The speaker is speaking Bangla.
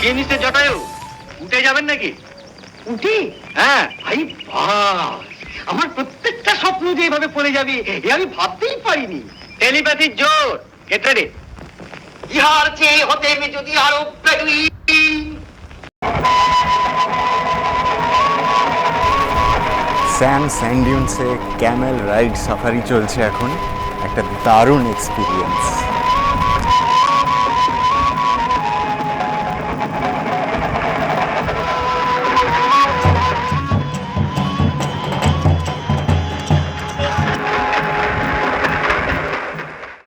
কে মিস্টার জটায়ু উঠে যাবেন নাকি? উঠি? হ্যাঁ। ভাই বাস আমার প্রত্যেকটা স্বপ্ন যে এভাবে পড়ে যাবে এ আমি ভাবতেই পারিনি। টেলিপ্যাথির জোর। কেটে রে ইহার চেয়ে হতে আমি যদি আরও বেগুই স্যাম স্যান্ডিউন্সে ক্যামেল রাইড সাফারি চলছে এখন। একটা দারুণ এক্সপিরিয়েন্স